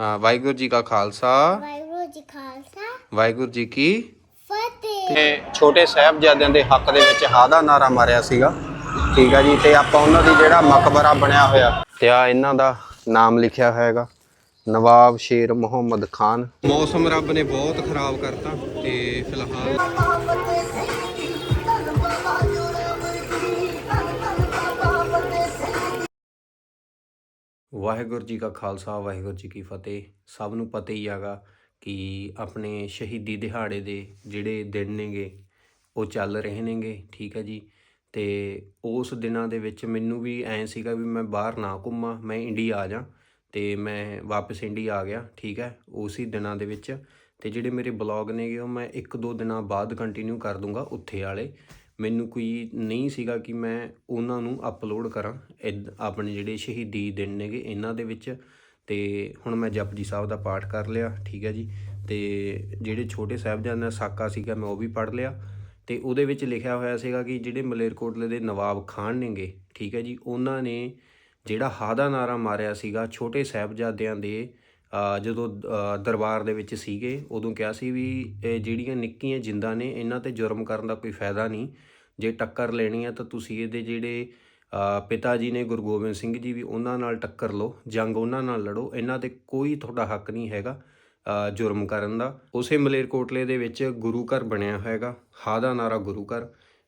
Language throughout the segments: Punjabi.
ਹਾਂ ਵਾਹਿਗੁਰੂ ਜੀ ਕਾ ਖਾਲਸਾ। ਵਾਹਿਗੁਰੂ ਜੀ ਖਾਲਸਾ। ਵਾਹਿਗੁਰੂ ਜੀ ਕੀ ਫਤਿਹ। ਤੇ ਛੋਟੇ ਸਾਹਿਬਜ਼ਾਦਿਆਂ ਦੇ ਹੱਕ ਦੇ ਵਿੱਚ ਹਾਂ ਦਾ ਨਾਰਾ ਮਾਰਿਆ ਸੀਗਾ। ਠੀਕ ਆ ਜੀ ਤੇ ਆਪਾਂ ਉਹਨਾਂ ਦੀ ਜਿਹੜਾ ਮਕਬਰਾ ਬਣਿਆ ਹੋਇਆ ਤੇ ਆ ਇਹਨਾਂ ਦਾ ਨਾਮ ਲਿਖਿਆ ਹੋਇਆਗਾ। ਨਵਾਬ ਸ਼ੇਰ ਮੁਹੰਮਦ ਖਾਨ। ਮੌਸਮ ਰੱਬ ਨੇ ਬਹੁਤ ਖਰਾਬ ਕਰਤਾ ਤੇ ਫਿਲਹਾਲ ਵਾਹਿਗੁਰੂ ਜੀ ਕਾ ਖਾਲਸਾ, ਵਾਹਿਗੁਰੂ ਜੀ ਕੀ ਫਤਿਹ। ਸਭ ਨੂੰ ਪਤਾ ਹੀ ਹੈਗਾ ਕਿ ਆਪਣੇ ਸ਼ਹੀਦੀ ਦਿਹਾੜੇ ਦੇ ਜਿਹੜੇ ਦਿਨ ਨੇਗੇ, ਉਹ ਚੱਲ ਰਹੇ ਨੇਗੇ, ਠੀਕ ਹੈ ਜੀ। ਤੇ ਉਸ ਦਿਨਾਂ ਦੇ ਵਿੱਚ ਮੈਨੂੰ ਵੀ ਐਂ ਸੀਗਾ ਵੀ ਮੈਂ ਬਾਹਰ ਨਾ ਘੁੰਮਾਂ, ਮੈਂ ਇੰਡੀਆ ਆ ਜਾ ਤੇ ਮੈਂ ਵਾਪਸ ਇੰਡੀਆ ਆ ਗਿਆ, ਠੀਕ ਹੈ, ਉਸੇ ਦਿਨਾਂ ਦੇ ਵਿੱਚ। ਤੇ ਜਿਹੜੇ ਮੇਰੇ ਬਲੌਗ ਨੇਗੇ, ਉਹ ਮੈਂ ਇੱਕ ਦੋ ਦਿਨਾਂ ਬਾਅਦ ਕੰਟੀਨਿਊ ਕਰ ਦੂੰਗਾ ਉੱਥੇ ਵਾਲੇ। ਮੈਨੂੰ ਕੋਈ ਨਹੀਂ ਸੀਗਾ ਕਿ ਮੈਂ ਉਹਨਾਂ ਨੂੰ ਅਪਲੋਡ ਕਰਾਂ ਇੱਧ- ਆਪਣੇ ਜਿਹੜੇ ਸ਼ਹੀਦੀ ਦਿਨ ਨੇਗੇ ਇਹਨਾਂ ਦੇ ਵਿੱਚ। ਤੇ ਹੁਣ ਮੈਂ ਜਪਜੀ ਸਾਹਿਬ ਦਾ ਪਾਠ ਕਰ ਲਿਆ, ਠੀਕ ਹੈ ਜੀ। ਤੇ ਜਿਹੜੇ ਛੋਟੇ ਸਾਹਿਬਜ਼ਾਦਿਆਂ ਦਾ ਸਾਕਾ ਸੀਗਾ ਮੈਂ ਉਹ ਵੀ ਪੜ੍ਹ ਲਿਆ। ਤੇ ਉਹਦੇ ਵਿੱਚ ਲਿਖਿਆ ਹੋਇਆ ਸੀਗਾ ਕਿ ਜਿਹੜੇ ਮਲੇਰਕੋਟਲੇ ਦੇ ਨਵਾਬ ਖਾਨ ਨੇਗੇ, ਠੀਕ ਹੈ ਜੀ, ਉਹਨਾਂ ਨੇ ਜਿਹੜਾ ਹਾਦਾ ਨਾਰਾ ਮਾਰਿਆ ਸੀਗਾ ਛੋਟੇ ਸਾਹਿਬਜ਼ਾਦਿਆਂ ਦੇ ਜਦੋਂ ਦਰਬਾਰ ਦੇ ਵਿੱਚ ਸੀਗੇ, ਉਦੋਂ ਕਿਹਾ ਸੀ ਵੀ ਇਹ ਜਿਹੜੀਆਂ ਨਿੱਕੀਆਂ ਜਿੰਦਾਂ ਨੇ, ਇਹਨਾਂ ਤੇ ਜੁਰਮ ਕਰਨ ਦਾ ਕੋਈ ਫਾਇਦਾ ਨਹੀਂ। ਜੇ ਟੱਕਰ ਲੈਣੀ ਹੈ ਤਾਂ ਤੁਸੀਂ ਇਹਦੇ ਜਿਹੜੇ ਪਿਤਾ ਜੀ ਨੇ ਗੁਰੂ ਗੋਬਿੰਦ ਸਿੰਘ ਜੀ ਵੀ ਉਹਨਾਂ ਨਾਲ ਟੱਕਰ ਲਓ, ਜੰਗ ਉਹਨਾਂ ਨਾਲ ਲੜੋ, ਇਹਨਾਂ ਤੇ ਕੋਈ ਤੁਹਾਡਾ ਹੱਕ ਨਹੀਂ ਹੈਗਾ ਜੁਰਮ ਕਰਨ ਦਾ। ਉਸੇ ਮਲੇਰਕੋਟਲੇ ਦੇ ਵਿੱਚ ਗੁਰੂ ਘਰ ਬਣਿਆ ਹੋਏਗਾ ਹਾ ਦਾ ਨਾਰਾ ਗੁਰੂ ਘਰ।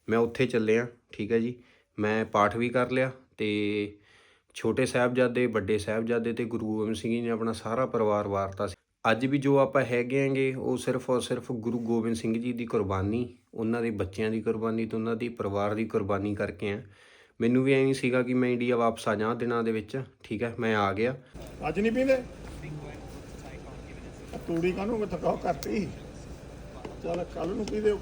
ਮੈਂ ਉੱਥੇ ਚੱਲਿਆ, ਠੀਕ ਹੈ ਜੀ, ਮੈਂ ਪਾਠ ਵੀ ਕਰ ਲਿਆ ਤੇ ਛੋਟੇ ਸਾਹਿਬਜ਼ਾਦੇ ਵੱਡੇ ਸਾਹਿਬਜ਼ਾਦੇ ਤੇ ਗੁਰੂ ਗੋਬਿੰਦ ਸਿੰਘ ਜੀ ਨੇ ਆਪਣਾ ਸਾਰਾ ਪਰਿਵਾਰ ਵਾਰਤਾ ਸੀ। ਅੱਜ ਵੀ ਜੋ ਆਪਾਂ ਹੈਗੇ ਆਂਗੇ ਉਹ ਸਿਰਫ ਔਰ ਸਿਰਫ ਗੁਰੂ ਗੋਬਿੰਦ ਸਿੰਘ ਜੀ ਦੀ ਕੁਰਬਾਨੀ ਉਹਨਾਂ ਦੇ ਬੱਚਿਆਂ ਦੀ ਕੁਰਬਾਨੀ ਤੇ ਉਹਨਾਂ ਦੀ ਪਰਿਵਾਰ ਦੀ ਕੁਰਬਾਨੀ ਕਰਕੇ ਆ। ਮੈਨੂੰ ਵੀ ਐਂ ਸੀਗਾ ਕਿ ਮੈਂ ਇੰਡੀਆ ਵਾਪਸ ਆ ਜਾਵਾਂ ਦਿਨਾਂ ਦੇ ਵਿੱਚ ਠੀਕ ਹੈ ਮੈਂ ਆ ਗਿਆ। ਅੱਜ ਨਹੀਂ ਪੀਂਦੇ? ਤੂੜੀ ਕਾਹਨੂੰ ਥਕਾਓ ਕਰਤੀ? ਚਲ ਕੱਲ ਨੂੰ ਪੀ ਦਿਓ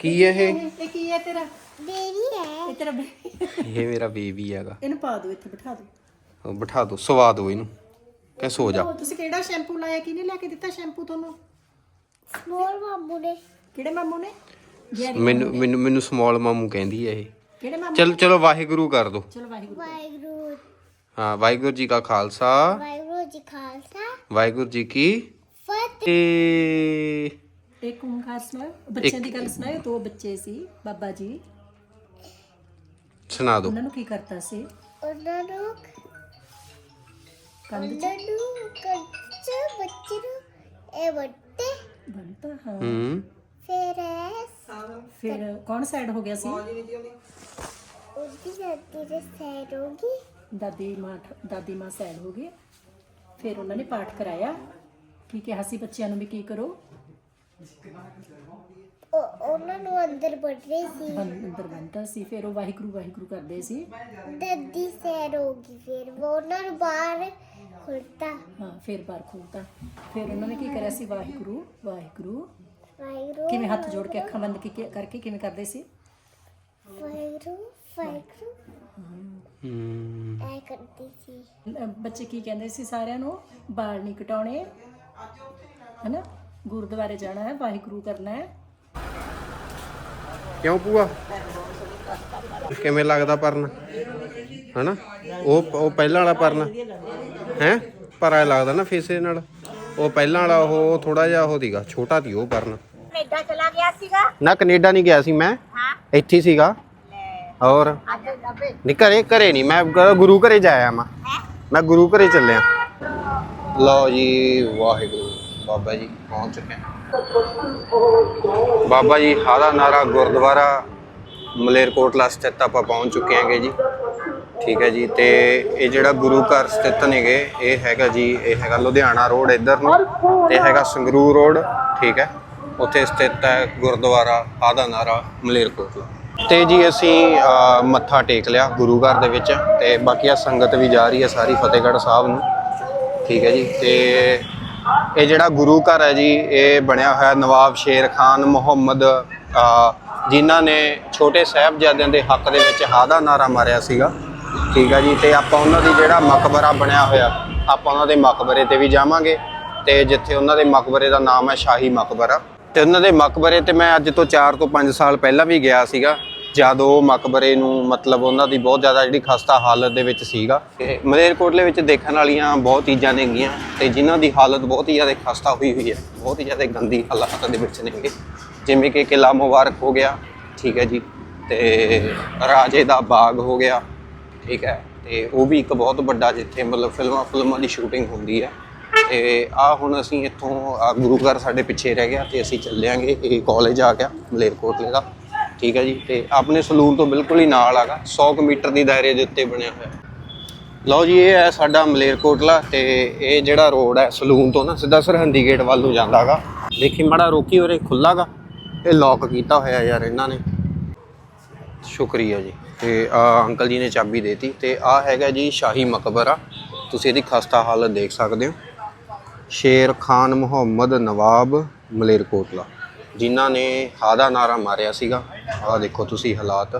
ਕੀ ਇਹ ਕੀ ਹੈ ਤੇਰਾ? ਬੇਬੀ ਹੈ। ਇਹ ਤੇਰਾ ਬੇ- ਇਹ ਮੇਰਾ ਬੇਬੀ ਹੈਗਾ। ਇਹਨੂੰ ਪਾ ਦਿਓ ਇੱਥੇ ਬਿਠਾ ਦਿਓ। ਉਹ ਬਿਠਾ ਦਿਓ ਸਵਾ ਦਿਓ ਇਹਨੂੰ। ਕਹਿ ਸੋ ਜਾ। ਤੁਸੀਂ ਕਿਹੜਾ ਸ਼ੈਂਪੂ ਲਾਇਆ ਕਿਹਨੇ ਲੈ ਕੇ ਦਿੱਤਾ ਸ਼ੈਂਪੂ ਤੁਹਾਨੂੰ? ਸਮੋਲ ਮਾਮੂ ਨੇ। ਕਿਹੜੇ ਮਾਮੂ ਨੇ? ਜੈਰੀ ਮੈਨੂੰ ਮੈਨੂੰ ਮੈਨੂੰ ਸਮਾਲ ਮਾਮੂ ਕਹਿੰਦੀ ਹੈ ਇਹ। ਕਿਹੜੇ ਮਾਮੂ ਚਲ ਚਲੋ ਵਾਹਿਗੁਰੂ ਕਰ ਦੋ। ਚਲੋ ਵਾਹਿਗੁਰੂ ਵਾਹਿਗੁਰੂ। ਹਾਂ ਵਾਹਿਗੁਰੂ ਜੀ ਕਾ ਖਾਲਸਾ। ਵਾਹਿਗੁਰੂ ਜੀ ਖਾਲਸਾ। ਵਾਹਿਗੁਰੂ ਜੀ ਕੀ ਫਤਿਹ। ਫਤਿਹ ਇੱਕ ਓੰਕਾਰ ਸੁਣਾਓ। ਬੱਚਿਆਂ ਦੀ ਗੱਲ ਸੁਣਾਓ ਦੋ ਬੱਚੇ ਸੀ ਬਾਬਾ ਜੀ। ਸੁਣਾ ਦਿਓ ਉਹਨਾਂ ਨੂੰ ਕੀ ਕਰਤਾ ਸੀ? ਉਹਨਾਂ ਨੂੰ ਕੰਧ ਉਹਨਾਂ ਨੂੰ ਕੱਚੇ ਬੱਚੇ ਨੂੰ ਇਹ ਵੱਡੇ ਬੰਤਾ ਹਾਂ। ਹੂੰ। ਫਿਰ ਫਿਰ ਕੌਣ ਸਾਈਡ ਹੋ ਗਿਆ ਸੀ? ਉਹਦੀ ਦਾਦੀ ਦੇ ਸੈਰ ਹੋਗੀ ਦਾਦੀ ਮਾਂ ਦਾਦੀ ਮਾਂ ਸਾਈਡ ਹੋ ਗਈ। ਫਿਰ ਉਹਨਾਂ ਨੇ ਪਾਠ ਕਰਾਇਆ। ਕੀ ਕਿਹਾ ਸੀ ਬੱਚਿਆਂ ਨੂੰ ਵੀ ਕੀ ਕਰੋ? ਉਹ- ਉਹਨਾਂ ਨੂੰ ਅੰਦਰ ਰਹੀ ਸੀ। ਅੰਦਰ ਬੰਦਾ ਸੀ ਫਿਰ ਉਹ ਵਾਹਿਗੁਰੂ ਵਾਹਿਗੁਰੂ ਕਰਦੇ ਸੀ। ਦਾਦੀ ਸੈਰ ਹੋਗੀ ਫਿਰ ਉਹ ਉਹਨਾਂ ਨੂੰ ਬਾਹਰ ਖੁੱਲਤਾ। ਹਾਂ ਫਿਰ ਬਾਹਰ ਖੋਲਤਾ। ਫਿਰ ਉਹਨਾਂ ਨੇ ਕੀ ਕਰਿਆ ਸੀ? ਵਾਹਿਗੁਰੂ ਵਾਹਿਗੁਰੂ। ਵਾਹਿਗੁਰੂ ਕਿਵੇਂ ਹੱਥ ਜੋੜ ਕੇ ਅੱਖਾਂ ਬੰਦ ਕੀ- ਕਰਕੇ ਕਿਵੇਂ ਕਰਦੇ ਸੀ? ਵਾਹਿਗੁਰੂ ਵਾਹਿਗੁਰੂ। ਹੂੰ। ਐ ਕਰਦੀ ਸੀ। ਅਹ ਬੱਚੇ ਕੀ ਕਹਿੰਦੇ ਸੀ ਸਾਰਿਆਂ ਨੂੰ? ਬਾਲ ਨਹੀਂ ਕਟਾਉਣੇ। ਹੈਨਾ? ਗੁਰਦੁਆਰੇ ਜਾਣਾ ਹੈ ਵਾਹਿਗੁਰੂ ਕਰਨਾ ਹੈ। ਕਿਉਂ ਪੂਆ ਕਿਵੇਂ ਲੱਗਦਾ ਪਰਨ? ਹਨਾ? ਉਹ ਉਹ ਪਹਿਲਾਂ ਵਾਲਾ ਪਰਨ? ਹੈ? ਪਰਾ ਲੱਗਦਾ ਨਾ ਫੇਸੇ ਨਾਲ। ਉਹ ਪਹਿਲਾਂ ਵਾਲਾ ਉਹ ਥੋੜਾ ਜਿਹਾ ਉਹ ਦੀਗਾ ਛੋਟਾ ਸੀ ਉਹ ਪਰਨ। ਕੈਨੇਡਾ ਚਲਾ ਗਿਆ ਸੀਗਾ। ਨਾ ਕੈਨੇਡਾ ਨਹੀਂ ਗਿਆ ਸੀ ਮੈਂ। ਹਾਂ। ਇੱਥੇ ਸੀਗਾ। ਨੱਬੇ ਨਹੀਂ ਘਰੇ ਘਰੇ ਨਹੀਂ। ਮੈਂ ਗੁਰੂ ਘਰੇ ਜਾਇਆ ਮੈਂ ਮੈਂ ਗੁਰੂ ਘਰੇ ਚੱਲਿਆ। ਲਓ ਜੀ ਵਾਹਿਗੁਰੂ। ਬਾਬਾ ਜੀ ਪਹੁੰਚ ਚੁੱਕੇ ਹਾਂ। ਬਾਬਾ ਜੀ ਹਾਦਾ ਨਾਰਾ ਗੁਰਦੁਆਰਾ ਮਲੇਰਕੋਟਲਾ ਸਥਿਤ ਆਪਾਂ ਪਹੁੰਚ ਚੁੱਕੇ ਹਾਂਗੇ ਜੀ। ਠੀਕ ਹੈ ਜੀ, ਤੇ ਇਹ ਜਿਹੜਾ ਗੁਰੂ ਘਰ ਸਥਿਤ ਨੇਗੇ, ਇਹ ਹੈਗਾ ਜੀ, ਇਹ ਹੈਗਾ ਲੁਧਿਆਣਾ ਰੋਡ ਇੱਧਰ ਨੂੰ, ਤੇ ਹੈਗਾ ਸੰਗਰੂਰ ਰੋਡ, ਠੀਕ ਹੈ। ਉੱਥੇ ਸਥਿਤ ਹੈ ਗੁਰਦੁਆਰਾ ਹਾਦਾ ਨਾਰਾ ਮਲੇਰਕੋਟਲਾ ਤੇ ਜੀ ਅਸੀਂ ਮੱਥਾ ਟੇਕ ਲਿਆ ਗੁਰੂ ਘਰ ਦੇ ਵਿੱਚ, ਤੇ ਬਾਕੀ ਆ ਸੰਗਤ ਵੀ ਜਾ ਰਹੀ ਹੈ ਸਾਰੀ ਫਤਿਹਗੜ੍ਹ ਸਾਹਿਬ ਨੂੰ। ਠੀਕ ਹੈ ਜੀ, ਤੇ ਇਹ ਜਿਹੜਾ ਗੁਰੂ ਘਰ ਹੈ ਜੀ, ਇਹ ਬਣਿਆ ਹੋਇਆ ਨਵਾਬ ਸ਼ੇਰ ਖਾਨ ਮੁਹੰਮਦ ਜਿਨ੍ਹਾਂ ਨੇ ਛੋਟੇ ਸਾਹਿਬਜ਼ਾਦਿਆਂ ਦੇ ਹੱਕ ਦੇ ਵਿੱਚ ਹਾ ਦਾ ਨਾਰਾ ਮਾਰਿਆ ਸੀਗਾ। ਠੀਕ ਹੈ ਜੀ, ਤੇ ਆਪਾਂ ਉਹਨਾਂ ਦੀ ਜਿਹੜਾ ਮਕਬਰਾ ਬਣਿਆ ਹੋਇਆ, ਆਪਾਂ ਉਹਨਾਂ ਦੇ ਮਕਬਰੇ ਤੇ ਵੀ ਜਾਵਾਂਗੇ, ਤੇ ਜਿੱਥੇ ਉਹਨਾਂ ਦੇ ਮਕਬਰੇ ਦਾ ਨਾਮ ਹੈ ਸ਼ਾਹੀ ਮਕਬਰਾ। ਤੇ ਉਹਨਾਂ ਦੇ ਮਕਬਰੇ ਤੇ ਮੈਂ ਅੱਜ ਤੋਂ 4 ਤੋਂ 5 ਸਾਲ ਪਹਿਲਾਂ ਵੀ ਗਿਆ ਸੀਗਾ। ਜਦ ਉਹ ਮਕਬਰੇ ਨੂੰ, ਮਤਲਬ ਉਹਨਾਂ ਦੀ ਬਹੁਤ ਜ਼ਿਆਦਾ ਜਿਹੜੀ ਖਸਤਾ ਹਾਲਤ ਦੇ ਵਿੱਚ ਸੀਗਾ, ਤੇ ਮਲੇਰਕੋਟਲੇ ਵਿੱਚ ਦੇਖਣ ਵਾਲੀਆਂ ਬਹੁਤ ਚੀਜ਼ਾਂ ਨੇਗੀਆਂ ਤੇ ਜਿਨ੍ਹਾਂ ਦੀ ਹਾਲਤ ਬਹੁਤ ਹੀ ਜ਼ਿਆਦਾ ਖਸਤਾ ਹੋਈ ਹੋਈ ਹੈ, ਬਹੁਤ ਹੀ ਜ਼ਿਆਦਾ ਗੰਦੀ ਹਾਲਾਤ ਦੇ ਵਿੱਚ ਨੇਗੇ ਜਿਵੇਂ ਕਿ ਕਿਲਾ ਮੁਬਾਰਕ ਹੋ ਗਿਆ, ਠੀਕ ਹੈ ਜੀ, ਤੇ ਰਾਜੇ ਦਾ ਬਾਗ ਹੋ ਗਿਆ, ਠੀਕ ਹੈ, ਤੇ ਉਹ ਵੀ ਇੱਕ ਬਹੁਤ ਵੱਡਾ ਜਿੱਥੇ ਮਤਲਬ ਫਿਲਮਾਂ ਫਿਲਮਾਂ ਦੀ ਸ਼ੂਟਿੰਗ ਹੁੰਦੀ ਹੈ। ਤੇ ਆ ਹੁਣ ਅਸੀਂ ਇੱਥੋਂ ਗੁਰੂ ਘਰ ਸਾਡੇ ਪਿੱਛੇ ਰਹਿ ਗਿਆ, ਤੇ ਅਸੀਂ ਚੱਲਿਆਂਗੇ, ਇਹ ਕਾਲਜ ਆ ਗਿਆ, ਮਲੇਰਕੋਟਲੇ ਦਾ। ਠੀਕ ਹੈ ਜੀ, ਤੇ ਆਪਣੇ ਸਲੂਨ ਤੋਂ ਬਿਲਕੁਲ ਹੀ ਨਾਲ ਆਗਾ 100 ਕੁ ਮੀਟਰ ਦੀ ਦਾਇਰੇ ਦੇ ਉੱਤੇ ਬਣਿਆ ਹੋਇਆ। ਲਓ ਜੀ, ਇਹ ਹੈ ਸਾਡਾ ਮਲੇਰਕੋਟਲਾ ਤੇ ਇਹ ਜਿਹੜਾ ਰੋਡ ਹੈ ਸਲੂਨ ਤੋਂ ਨਾ, ਸਿੱਧਾ ਸਰਹੰਦੀ ਗੇਟ ਵੱਲ ਨੂੰ ਜਾਂਦਾਗਾ ਦੇਖੀ, ਮਾੜਾ ਰੋਕੀ ਉਰੇ ਖੁੱਲਾਗਾ ਇਹ ਲੌਕ ਕੀਤਾ ਹੋਇਆ ਯਾਰ ਇਹਨਾਂ ਨੇ। ਸ਼ੁਕਰੀਆ ਜੀ। ਤੇ ਆ ਅੰਕਲ ਜੀ ਨੇ ਚਾਬੀ ਦੇਤੀ, ਤੇ ਆ ਹੈਗਾ ਜੀ ਸ਼ਾਹੀ ਮਕਬਰਾ। ਤੁਸੀਂ ਇਹਦੀ ਖਸਤਾ ਹਾਲਤ ਦੇਖ ਸਕਦੇ ਹੋ। ਸ਼ੇਰ ਖਾਨ ਮੁਹੰਮਦ ਨਵਾਬ ਮਲੇਰਕੋਟਲਾ ਜਿਨ੍ਹਾਂ ਨੇ ਹਾਦਾ ਨਾਰਾ ਮਾਰਿਆ ਸੀਗਾ। ਆ ਦੇਖੋ ਤੁਸੀਂ ਹਾਲਾਤ।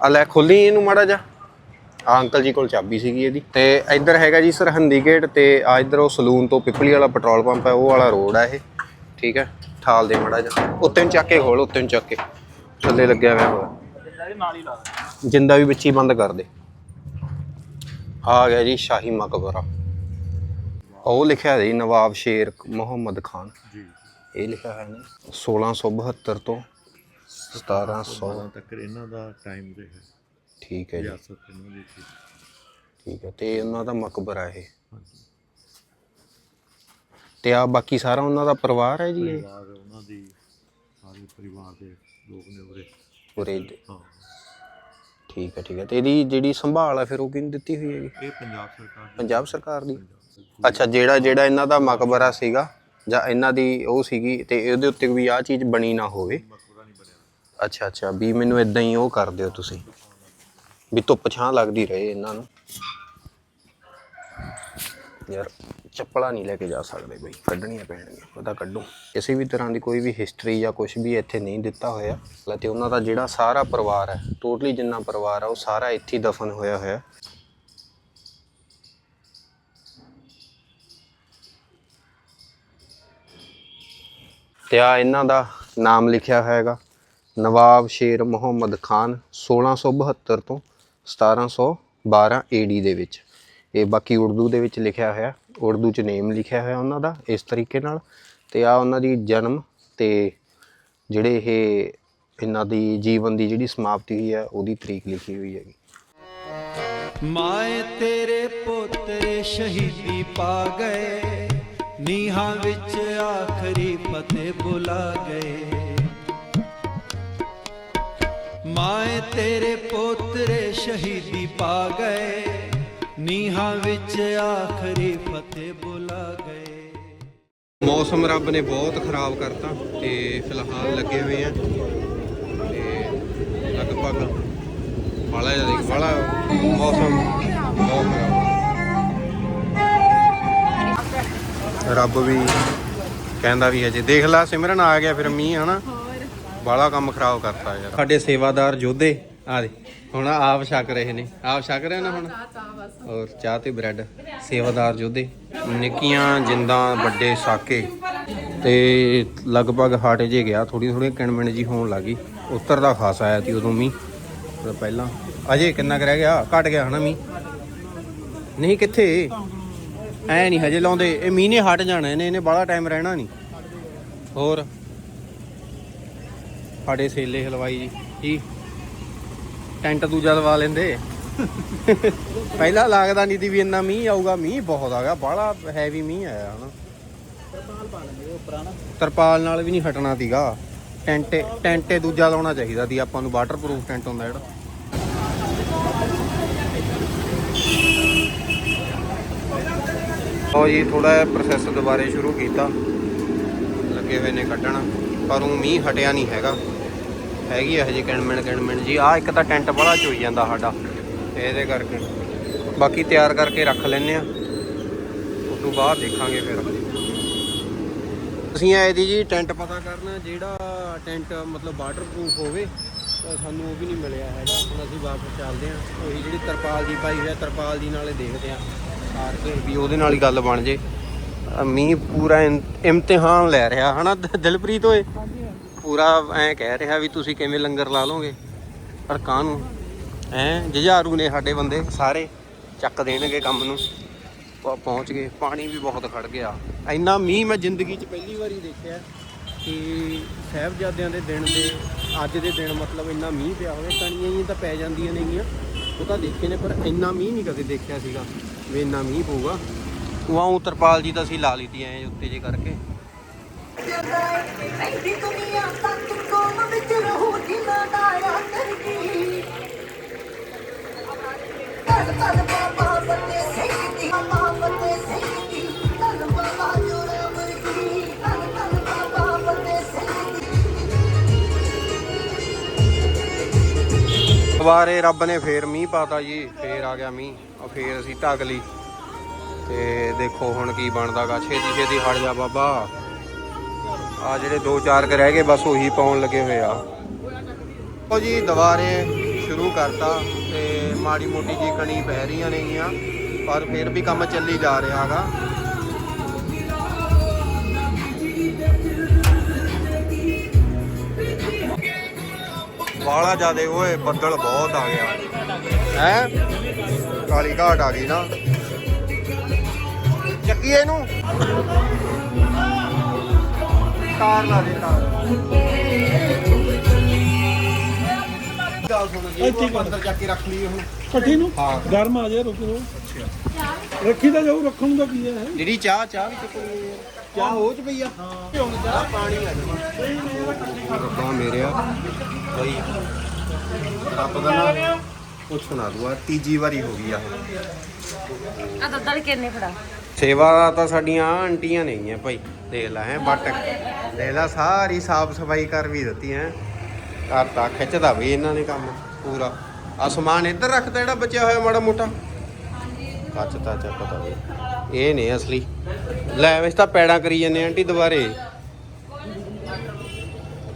ਆ ਲੈ ਖੋਲੀ ਇਹਨੂੰ ਮਾੜਾ ਜਾ ਆ ਅੰਕਲ ਜੀ ਕੋਲ ਚਾਬੀ ਸੀਗੀ ਇਹਦੀ। ਤੇ ਇੱਧਰ ਹੈਗਾ ਜੀ ਸਰਹੰਦੀ ਗੇਟ ਤੇ ਆ ਇੱਧਰ ਉਹ ਸਲੂਨ ਤੋਂ ਪਿਪਲੀ ਵਾਲਾ ਪੈਟਰੋਲ ਪੰਪ ਹੈ ਉਹ ਵਾਲਾ ਰੋਡ ਹੈ ਇਹ। ਠੀਕ ਹੈ ਠਾਲ ਦੇ ਮਾੜਾ ਜਾ ਉੱਤੇ ਨੂੰ ਚੱਕ ਕੇ ਖੋਲ ਉੱਤੇ ਨੂੰ ਚੱਕ ਕੇ। ਥੱਲੇ ਲੱਗਿਆ ਹੋਇਆ ਹੋਇਆ ਜਿੰਦਾ ਵੀ ਵਿੱਚ ਬੰਦ ਕਰ ਦੇ। ਆ ਗਿਆ ਜੀ ਸ਼ਾਹੀ ਮਕਬਰਾ। ਉਹ ਲਿਖਿਆ ਹੈ ਜੀ ਨਵਾਬ ਸ਼ੇਰ ਮੁਹੰਮਦ ਖਾਨ। ਜੀ। ਇਹ ਲਿਖਿਆ ਹੈ ਨੇ 1672 ਤੋਂ 1700 ਤੱਕ ਇਹਨਾਂ ਦਾ ਟਾਈਮ ਰਿਹਾ ਠੀਕ ਹੈ ਜੀ। ਰਿਆਸਤ ਇਹਨਾਂ ਦੀ ਸੀ। ਠੀਕ ਹੈ ਤੇ ਉਹਨਾਂ ਦਾ ਮਕਬਰਾ ਇਹ। ਹਾਂਜੀ। ਤੇ ਆ ਬਾਕੀ ਸਾਰਾ ਉਹਨਾਂ ਦਾ ਪਰਿਵਾਰ ਹੈ ਜੀ ਇਹ? ਪਰਿਵਾਰ ਉਹਨਾਂ ਦੀ ਸਾਰੇ ਪਰਿਵਾਰ ਦੇ ਲੋਕ ਨੇ ਉਰੇ। ਪੂਰੇ ਦੇ- ਹਾਂ। ਠੀਕ ਹੈ ਠੀਕ ਹੈ। ਤੇ ਇਹਦੀ ਜਿਹੜੀ ਸੰਭਾਲ ਹੈ ਫਿਰ ਉਹ ਕਿਹਨੂੰ ਦਿੱਤੀ ਹੋਈ ਹੈਗੀ ਇਹ ਪੰਜਾਬ ਸਰਕਾਰ ਦੀ? ਪੰਜਾਬ ਸਰਕਾਰ ਦੀ। ਅੱਛਾ ਜਿਹੜਾ ਜਿਹੜਾ ਇਹਨਾਂ ਦਾ ਮਕਬਰਾ ਸੀਗਾ ਜਾਂ ਇਹਨਾਂ ਦੀ ਉਹ ਸੀਗੀ ਤੇ ਇਹਦੇ ਉੱਤੇ ਵੀ ਆਹ ਚੀਜ਼ ਬਣੀ ਨਾ ਹੋਵੇ। ਅੱਛਾ ਅੱਛਾ। ਵੀ ਮੈਨੂੰ ਇਦਾਂ ਹੀ ਉਹ ਕਰ ਦਿਓ ਤੁਸੀਂ। ਵੀ ਧੁੱਪ ਛਾਂ ਲੱਗਦੀ ਰਹੇ ਇਹਨਾਂ ਨੂੰ। ਯਾਰ, ਚੱਪਲਾਂ ਨਹੀਂ ਲੈ ਕੇ ਜਾ ਸਕਦੇ ਬਈ। ਕੱਢਣੀਆਂ ਪੈਣਗੀਆਂ ਉਹਦਾ ਕੱਢੋ। ਕਿਸੇ ਵੀ ਤਰ੍ਹਾਂ ਦੀ ਕੋਈ ਵੀ ਹਿਸਟਰੀ ਜਾਂ ਕੁਝ ਵੀ ਇੱਥੇ ਨਹੀਂ ਦਿੱਤਾ ਹੋਇਆ। ਤੇ ਉਹਨਾਂ ਦਾ ਜਿਹੜਾ ਸਾਰਾ ਪਰਿਵਾਰ ਹੈ ਟੋਟਲੀ ਜਿੰਨਾ ਪਰਿਵਾਰ ਹੈ ਉਹ ਸਾਰਾ ਇੱਥੇ ਦਫਨ ਹੋਇਆ ਹੋਇਆ। ਤੇ ਆ ਇਹਨਾਂ ਦਾ ਨਾਮ ਲਿਖਿਆ ਹੋਇਆਗਾ। ਨਵਾਬ ਸ਼ੇਰ ਮੁਹੰਮਦ ਖਾਨ 1672 ਤੋਂ 1712 ਏਡੀ ਦੇ ਵਿੱਚ। ਇਹ ਬਾਕੀ ਉਰਦੂ ਦੇ ਵਿੱਚ ਲਿਖਿਆ ਹੋਇਆ। ਉਰਦੂ ਚ ਨੇਮ ਲਿਖਿਆ ਹੋਇਆ ਉਹਨਾਂ ਦਾ ਇਸ ਤਰੀਕੇ ਨਾਲ। ਤੇ ਆ ਉਹਨਾਂ ਦੀ ਜਨਮ ਤੇ ਜਿਹੜੇ ਇਹ ਇਹਨਾਂ ਦੀ ਜੀਵਨ ਦੀ ਜਿਹੜੀ ਸਮਾਪਤੀ ਹੋਈ ਹੈ, ਉਹਦੀ ਤਰੀਕ ਲਿਖੀ ਹੋਈ ਹੈਗੀ। ਮਾਏ ਤੇਰੇ ਪੋਤਰੇ ਸ਼ਹੀਦੀ ਪਾ ਗਏ। ਨੀਹਾਂ ਵਿੱਚ ਆਖਰੀ ਫਤਿਹ ਬੁਲਾ ਗਏ। ਮਾਏ ਤੇਰੇ ਪੋਤਰੇ ਸ਼ਹੀਦੀ ਪਾ ਗਏ, ਨੀਹਾਂ ਵਿੱਚ ਆਖਰੀ ਫਤਿਹ ਬੁਲਾ ਗਏ। ਮੌਸਮ ਰੱਬ ਨੇ ਬਹੁਤ ਖਰਾਬ ਕਰਤਾ ਤੇ ਫਿਲਹਾਲ ਲੱਗੇ ਹੋਏ ਆ। ਤੇ ਲਗਭਗ ਬਾਲਾ ਜ਼ਿਆਦਾ ਬਾਲਾ ਮੌਸਮ ਬਹੁਤ ਖਰਾਬ। ਰੱਬ ਵੀ ਕਹਿੰਦਾ ਵੀ ਹਜੇ ਦੇਖ ਲੈ ਸਿਮਰਨ ਆ ਗਿਆ ਫਿਰ ਮੀਂਹ ਹਨਾ। ਬਾਲਾ ਕੰਮ ਖਰਾਬ ਕਰਤਾ ਯਾਰ। ਸਾਡੇ ਸੇਵਾਦਾਰ ਯੋਧੇ, ਆ ਦੇ, ਹੁਣ ਆਪ ਛਕ ਰਹੇ ਨੇ। ਆਪ ਛਕ ਰਹੇ ਨਾ ਹੁਣ? ਔਰ ਚਾਹ ਤੇ ਬ੍ਰੈਡ। ਸੇਵਾਦਾਰ ਯੋਧੇ, ਨਿੱਕੀਆਂ ਜਿੰਦਾਂ ਵੱਡੇ ਸਾਕੇ। ਤੇ ਲਗਭਗ ਹਟ ਜੇ ਗਿਆ ਥੋੜੀ ਥੋੜੀ ਕਿਣਮਿਣ ਜੀ ਹੋਣ ਲੱਗੀ ਉੱਤਰਦਾ ਖਾਸ ਆਇਆ ਸੀ ਉਦੋਂ ਮੀਂਹ। ਪਹਿਲਾਂ, ਅਜੇ ਕਿੰਨਾ ਕੁ ਰਹਿ ਗਿਆ? ਘਟ ਗਿਆ ਹਨਾ ਮੀਂਹ? ਨਹੀਂ, ਕਿੱਥੇ? ਐ ਨਹੀਂ, ਹਜੇ ਲਾਉਂਦੇ। ਇਹ ਮੀਨੇ ਹਟ ਜਾਣਾ, ਇਹਨੇ ਇਹਨੇ ਬਾਹਲਾ ਟਾਈਮ ਰਹਿਣਾ ਨਹੀਂ। ਹੋਰ? ਸਾਡੇ ਸੇਲੇ ਹਲਵਾਈ ਜੀ। ਕੀ? ਟੈਂਟ ਦੂਜਾ ਲਵਾ ਲੈਂਦੇ। ਪਹਿਲਾਂ ਲੱਗਦਾ ਨਹੀਂ ਸੀ ਵੀ ਇੰਨਾ ਮੀਂਹ ਆਊਗਾ। ਮੀਂਹ ਬਹੁਤ ਆ ਬਾਹਲਾ ਹੈਵੀ ਮੀਂਹ ਆਇਆ ਹਨਾ। ਤਰਪਾਲ ਨਾਲ ਵੀ ਨਹੀਂ ਹਟਣਾ ਸੀਗਾ। ਟੈਂਟੇ ਟੈਂਟੇ ਦੂਜਾ ਲਾਉਣਾ ਚਾਹੀਦਾ ਸੀ। ਆਪਾਂ ਨੂੰ ਵਾਟਰਪ੍ਰੂਫ ਟੈਂਟ ਹੁੰਦਾ ਜਿਹੜਾ। ਉਹ ਜੀ ਥੋੜਾ ਜਿਹਾ ਪ੍ਰੋਸੈਸ ਦੁਬਾਰੇ ਸ਼ੁਰੂ ਕੀਤਾ। ਲੱਗੇ ਹੋਏ ਨੇ ਕੱਢਣ। ਪਰ ਉਹ ਮੀਂਹ ਹਟਿਆ ਨਹੀਂ ਹੈਗਾ। ਹੈਗੀ ਆ ਹਜੇ ਕਿਣਮਿਣ ਕਿਣਮਿਣ ਜੀ। ਆ ਇੱਕ ਤਾਂ ਟੈਂਟ ਬੜਾ ਚੋਈ ਜਾਂਦਾ ਸਾਡਾ। ਇਹਦੇ ਕਰਕੇ। ਬਾਕੀ ਤਿਆਰ ਕਰਕੇ ਰੱਖ ਲੈਨੇ ਆ। ਉਸ ਤੋਂ ਬਾਅਦ ਦੇਖਾਂਗੇ ਫਿਰ। ਅਸੀਂ ਆਏ ਦੀ ਜੀ ਟੈਂਟ ਪਤਾ ਕਰਨਾ, ਜਿਹੜਾ ਟੈਂਟ ਮਤਲਬ ਵਾਟਰਪ੍ਰੂਫ ਹੋਵੇ ਸਾਨੂੰ ਉਹ ਵੀ ਨਹੀਂ ਮਿਲਿਆ ਹੈਗਾ। ਹੁਣ ਅਸੀਂ ਵਾਪਸ ਚੱਲਦੇ ਹਾਂ। ਉਹੀ ਜਿਹੜੀ ਤਰਪਾਲ ਦੀ ਪਾਈ ਹੋਇਆ ਤਰਪਾਲ ਦੀ ਨਾਲੇ ਦੇਖਦੇ ਹਾਂ। ਸਾਰ ਕੇ ਵੀ ਉਹਦੇ ਨਾਲ ਹੀ ਗੱਲ ਬਣ ਜੇ। ਮੀਂਹ ਪੂਰਾ ਇਮਤਿਹਾਨ ਲੈ ਰਿਹਾ। ਹਨਾ ਦ- ਦਿਲਪ੍ਰੀਤ ਓਏ? ਪੂਰਾ ਐਂ ਕਹਿ ਰਿਹਾ ਵੀ ਤੁਸੀਂ ਕਿਵੇਂ ਲੰਗਰ ਲਾ ਲੋਗੇ ਪਰ ਕਾਹਨੂੰ? ਐ ਜੁਝਾਰੂ ਨੇ ਸਾਡੇ ਬੰਦੇ ਸਾਰੇ ਚੱਕ ਦੇਣਗੇ ਕੰਮ ਨੂੰ। ਪਹੁੰਚ ਗਏ। ਪਾਣੀ ਵੀ ਬਹੁਤ ਖੜ ਗਿਆ। ਇੰਨਾ ਮੀਂਹ ਮੈਂ ਜ਼ਿੰਦਗੀ 'ਚ ਪਹਿਲੀ ਵਾਰੀ ਦੇਖਿਆ ਕਿ ਸਾਹਿਬਜ਼ਾਦਿਆਂ ਦੇ ਦਿਨ ਦੇ, ਅੱਜ ਦੇ ਦਿਨ ਮਤਲਬ ਇੰਨਾ ਮੀਂਹ ਪਿਆ ਹੋਵੇ, ਕਣੀਆਂ ਹੀ ਤਾਂ ਪੈ ਜਾਂਦੀਆਂ ਨੇਗੀਆਂ ਉਹ ਤਾਂ ਦੇਖੇ ਨੇ, ਪਰ ਇੰਨਾ ਮੀਂਹ ਨਹੀਂ ਕਦੇ ਦੇਖਿਆ ਸੀਗਾ ਵੀ ਇੰਨਾ ਮੀਂਹ ਪਊਗਾ। ਉਹਾਂ ਤਰਪਾਲ ਜੀ ਤਾਂ ਅਸੀਂ ਲਾ ਲਈ ਤੀ ਐ, ਉੱਤੇ ਜੇ ਕਰਕੇ। ਐਡੀ ਰੱਬ ਨੇ ਫੇਰ ਮੀਂਹ ਪਾਤਾ ਜੀ, ਫੇਰ ਆ ਗਿਆ ਮੀਂਹ ਆ ਫੇਰ ਅਸੀਂ ਢੱਕ ਲਈ। ਤੇ ਦੇਖੋ ਹੁਣ ਕੀ ਬਣਦਾਗਾ ਛੇਤੀ ਛੇਤੀ ਹਟ ਜਾ ਬਾਬਾ। ਆ ਜਿਹੜੇ ਦੋ ਚਾਰ ਕ ਰਹਿ ਗਏ, ਬਸ ਉਹੀ ਪਾਉਣ ਲੱਗੇ ਹੋਏ ਆ। ਉਹ ਜੀ, ਦੁਬਾਰੇ ਸ਼ੁਰੂ ਕਰਤਾ ਤੇ ਮਾੜੀ ਮੋਟੀ ਜੀ ਕਣੀ ਪੈ ਰਹੀਆਂ ਨੇਗੀਆਂ, ਪਰ ਫਿਰ ਵੀ ਕੰਮ ਚੱਲੀ ਜਾ ਰਿਹਾ ਹੈਗਾ। ਬਾਲਾ ਜਿਆਦੇ ਓਏ, ਬੱਦਲ ਬਹੁਤ ਆ ਗਿਆ। ਹੈ? ਕਾਲੀ ਘਾਟ ਆ ਗਈ ਨਾ। ਚੱਕੀਏ ਇਹਨੂੰ। ਤਾਰ ਲਾ ਦੇ ਤਾਰ। ਗੱਲ ਸੁਣ ਜੀ ਇਹਨੂੰ ਅੰਦਰ ਜਾ ਕੇ ਰੱਖ ਲਈ ਹੁਣ। ਪੱਠੀ ਨੂੰ? ਹਾਂ। ਗਰਮ ਆ ਜਾ ਰੁਕ ਰੋ ਰੱਖੀ ਤਾਂ ਜਾਊ ਰੱਖਣ ਨੂੰ ਤਾਂ ਕੀ ਹੈ ਜਿਹੜੀ ਚਾਹ ਚਾਹ ਵੀ ਚੱਕਣੀ ਹੈ ਚਾਹ ਹੋ ਚ ਪਈ ਆ? ਹਾਂ ਚਾਹ। ਪਾਣੀ ਆ ਜਮਾ ਰੱਬਾ ਮੇਰਿਆ ਬਈ ਰੱਬ ਦਾ ਨਾ ਉਹ ਸੁਣਾ ਦੂਆ ਤੀਜੀ ਵਾਰੀ ਹੋ ਗਈ ਆ। ਆ ਦੁੱਧ ਵਾਲੀ ਕਿੰਨੇ ਫੜਾ? ਸੇਵਾ ਤਾਂ ਸਾਡੀਆਂ ਆਂਟੀਆਂ ਨੇਗੀਆਂ ਭਾਈ। ਦੇਖ ਲੈ ਹੈ ਬਟ ਦੇਖ ਲੈ ਸਾਰੀ ਸਾਫ਼ ਸਫ਼ਾਈ ਕਰ ਵੀ ਦਿੱਤੀ ਹੈ। ਘਰ ਤਾਂ ਖਿੱਚਦਾ ਵੀ ਇਹਨਾਂ ਨੇ ਕੰਮ ਪੂਰਾ। ਆ ਸਮਾਨ ਇੱਧਰ ਰੱਖਦਾ ਜਿਹੜਾ ਬਚਿਆ ਹੋਇਆ ਮਾੜਾ ਮੋਟਾ। ਕੱਚ ਤਾਂ ਚੱਕਦਾ ਵੀ। ਇਹ ਨੇ ਅਸਲੀ। ਲੈ ਵੈਸੇ ਤਾਂ ਪੈੜਾਂ ਕਰੀ ਜਾਂਦੇ ਆਂਟੀ ਦੁਬਾਰੇ।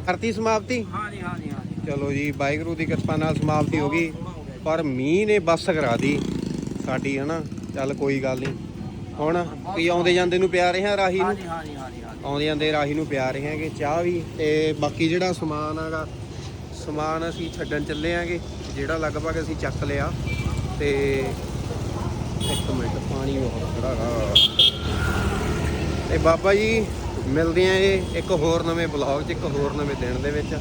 ਕਰਤੀ ਸਮਾਪਤੀ? ਹਾਂਜੀ ਹਾਂਜੀ ਹਾਂਜੀ। ਚਲੋ ਜੀ ਵਾਹਿਗੁਰੂ ਦੀ ਕਿਰਪਾ ਨਾਲ ਸਮਾਪਤੀ ਹੋ ਗਈ। ਪਰ ਮੀਂਹ ਨੇ ਬੱਸ ਕਰਾ ਦੀ ਸਾਡੀ ਹਨਾ ਚੱਲ ਕੋਈ ਗੱਲ ਨਹੀਂ। ਹੁਣ ਕੀ ਆਉਂਦੇ ਜਾਂਦੇ ਨੂੰ ਪਿਆ ਰਹੇ ਹਾਂ ਰਾਹੀ ਨੂੰ? ਹਾਂਜੀ ਹਾਂਜੀ ਹਾਂਜੀ ਆਉਂਦੇ ਜਾਂਦੇ ਰਾਹੀ ਨੂੰ ਪਿਆ ਰਹੇ ਹਾਂਗੇ ਚਾਹ ਵੀ ਤੇ ਬਾਕੀ ਜਿਹੜਾ ਸਮਾਨ ਹੈਗਾ ਸਮਾਨ ਅਸੀਂ ਛੱਡਣ ਚੱਲੇ ਆਂਗੇ ਜਿਹੜਾ ਲਗਭਗ ਅਸੀਂ ਚੱਕ ਲਿਆ ਤੇ ਇੱਕ ਮਿੰਟ ਪਾਣੀ ਬਹੁਤ ਖੜਾ ਗਾ ਤੇ ਬਾਬਾ ਜੀ ਮਿਲਦੇ ਆਂ ਇਹ ਇੱਕ ਹੋਰ ਨਵੇਂ ਬਲੌਗ 'ਚ ਇੱਕ ਹੋਰ ਨਵੇਂ ਦਿਨ ਦੇ ਵਿੱਚ।